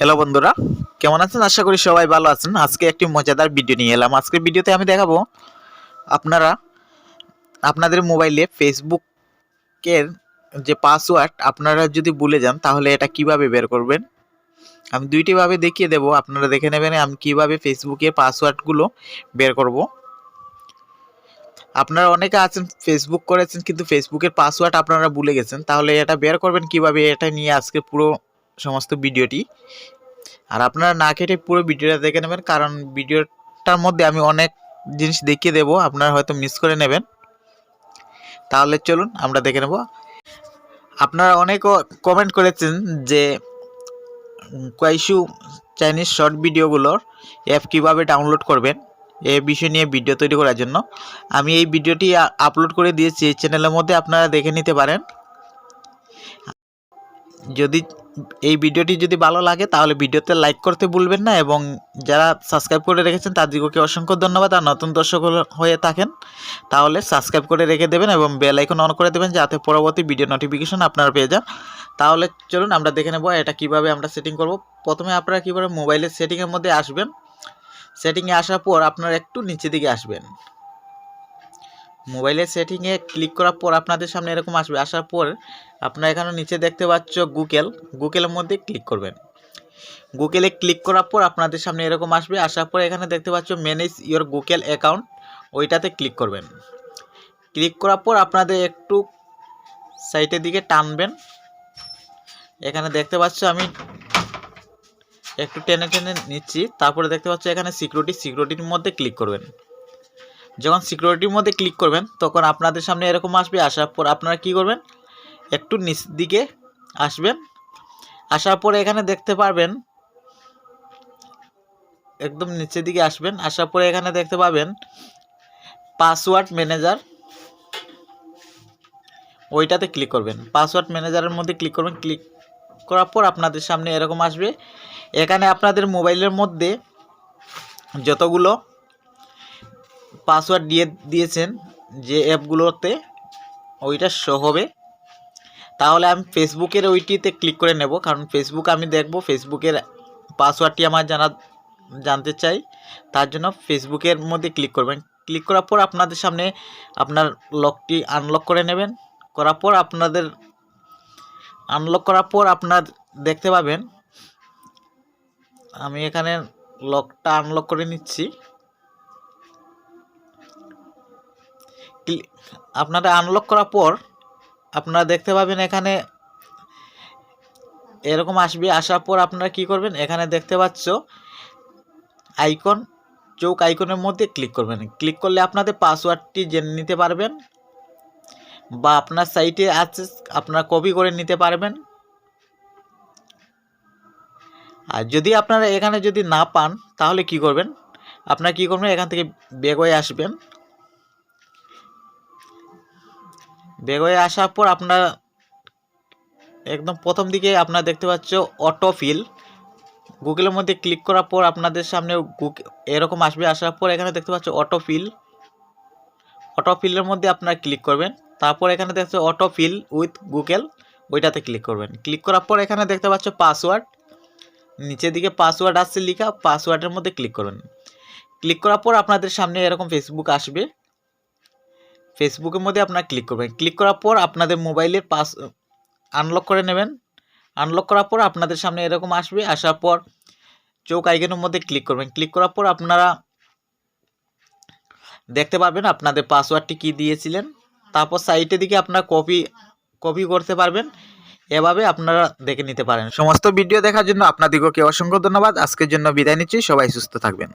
Hello বন্ধুরা, কেমন আছেন? আশা করি সবাই ভালো আছেন। আজকে একটি মজাদার ভিডিও নিয়ে এলাম। আজকের ভিডিওতে আমি দেখাবো আপনারা, আপনাদের মোবাইলে ফেসবুকের যে পাসওয়ার্ড আপনারা যদি ভুলে যান, তাহলে এটা কীভাবে বের করবেন? আমি দুইটিভাবে দেখিয়ে দেব। আপনারা দেখে নেবেন আমি কীভাবে ফেসবুকের পাসওয়ার্ডগুলো বের করব। আপনারা অনেকে আছেন ফেসবুক করেছেন, কিন্তু ফেসবুকের পাসওয়ার্ড আপনারা ভুলে গেছেন। তাহলে এটা বের করবেন কীভাবে? এটা নিয়ে আজকে পুরো সমস্ত ভিডিওটি। আর আপনারা না কেটে পুরো ভিডিওটা দেখে নেবেন, কারণ ভিডিওটার মধ্যে আমি অনেক জিনিস দেখিয়ে দেবো, আপনারা হয়তো মিস করে নেবেন। তাহলে চলুন আমরা দেখে নেব। আপনারা অনেক কমেন্ট করেছেন যে কয়েকশু চাইনিজ শর্ট ভিডিওগুলোর অ্যাপ কীভাবে ডাউনলোড করবেন, এ বিষয় নিয়ে ভিডিও তৈরি করার জন্য। আমি এই ভিডিওটি আপলোড করে দিয়েছি, এই চ্যানেলের মধ্যে আপনারা দেখে নিতে পারেন। যদি এই ভিডিওটি যদি ভালো লাগে, তাহলে ভিডিওতে লাইক করতে ভুলবেন না এবং যারা সাবস্ক্রাইব করে রেখেছেন, তাদেরকে অসংখ্য ধন্যবাদ। আর নতুন দর্শক হয়ে থাকেন, তাহলে সাবস্ক্রাইব করে রেখে দেবেন এবং বেল আইকন অন করে দেবেন যাতে পরবর্তী ভিডিও নোটিফিকেশন আপনারা পেয়ে যান। তাহলে চলুন, আমরা দেখে নেব এটা কীভাবে আমরা সেটিং করব। প্রথমে আপনারা কীভাবে মোবাইলের সেটিংয়ের মধ্যে আসবেন? সেটিংয়ে আসার পর আপনারা একটু নিচে দিকে আসবেন। মোবাইলের সেটিংয়ে ক্লিক করার পর আপনাদের সামনে এরকম আসবে। আসার পর আপনারা এখানে নিচে দেখতে পাচ্ছ গুগল গুগলের মধ্যে ক্লিক করবেন। গুগলে ক্লিক করার পর আপনাদের সামনে এরকম আসবে। আসার পর এখানে দেখতে পাচ্ছ ম্যানেজ ইওর গুগল অ্যাকাউন্ট ওইটাতে ক্লিক করবেন। ক্লিক করার পর আপনাদের একটু সাইটের দিকে টানবেন। এখানে দেখতে পাচ্ছ আমি একটু টেনে টেনে নিচ্ছি। তারপরে দেখতে পাচ্ছ এখানে সিকিউরিটি সিকিউরিটির মধ্যে ক্লিক করবেন। যখন সিকিউরিটির মধ্যে ক্লিক করবেন, তখন আপনাদের সামনে এরকম আসবে, আসার পর আপনারা কি করবেন? একটু নিচ দিকে আসবেন। আসার পরে এখানে দেখতে পারবেন, একদম নিচের দিকে আসবেন। আসার পরে এখানে দেখতে পাবেন পাসওয়ার্ড ম্যানেজার ওইটাতে ক্লিক করবেন। পাসওয়ার্ড ম্যানেজারের মধ্যে ক্লিক করবেন। ক্লিক করার পর আপনাদের সামনে এরকম আসবে। এখানে আপনাদের মোবাইলের মধ্যে যতগুলো পাসওয়ার্ড দিয়ে দিয়েছেন যে অ্যাপগুলোতে ওইটা শো হবে। তাহলে আমি ফেসবুকের ওইটিতে ক্লিক করে নেব, কারণ ফেসবুক আমি দেখব ফেসবুকের পাসওয়ার্ডটি আমার জানা, জানতে চাই। তার জন্য ফেসবুকের মধ্যে ক্লিক করবেন। ক্লিক করার পর আপনাদের সামনে আপনার লকটি আনলক করে নেবেন। করার পর আপনাদের আনলক করার পর আপনার দেখতে পাবেন। আমি এখানে লকটা আনলক করে নিচ্ছি। আপনারা আনলক করার পর, আপনারা দেখতে পাবেন এখানে এরকম আসবে, আসার পর আপনারা কি করবেন, এখানে দেখতে পাচ্ছ আইকন চৌক আইকনের মধ্যে ক্লিক করবেন। ক্লিক করলে আপনাদের পাসওয়ার্ডটি জেনে নিতে পারবেন বা আপনার সাইটে আছে, আপনারা কপি করে নিতে পারবেন। আর যদি আপনারা এখানে যদি না পান, তাহলে কি করবেন? আপনারা কি করবেন? এখান থেকে বেগ হয়ে আসবেন। বেগ হয়ে আসার পর আপনার একদম প্রথম দিকে আপনারা দেখতে পাচ্ছ অটোফিল গুগলের মধ্যে ক্লিক করার পর আপনাদের সামনে এরকম আসবে, আসার পর এখানে দেখতে পাচ্ছ অটোফিল অটোফিলের মধ্যে আপনারা ক্লিক করবেন। তারপর এখানে দেখতে অটোফিল উইথ গুগল ওইটাতে ক্লিক করবেন। ক্লিক করার পর এখানে দেখতে পাচ্ছ পাসওয়ার্ড নিচের দিকে পাসওয়ার্ড আসছে লেখা পাসওয়ার্ডের মধ্যে ক্লিক করবেন। ক্লিক করার পর আপনাদের সামনে এরকম ফেসবুক আসবে। ফেসবুকের মধ্যে আপনারা ক্লিক করবেন। ক্লিক করার পর আপনাদের মোবাইলের পাস আনলক করে নেবেন। আনলক করার পর আপনাদের সামনে এরকম আসবে। আসার পর চৌক আইকনের মধ্যে ক্লিক করবেন। ক্লিক করার পর আপনারা দেখতে পারবেন আপনাদের পাসওয়ার্ডটি কি দিয়েছিলেন। তারপর সাইটের দিকে আপনারা কপি কপি করতে পারবেন। এভাবে আপনারা দেখে নিতে পারেন। সমস্ত ভিডিও দেখার জন্য আপনাদেরকে অসংখ্য ধন্যবাদ। আজকের জন্য বিদায় নিচ্ছি। সবাই সুস্থ থাকবেন।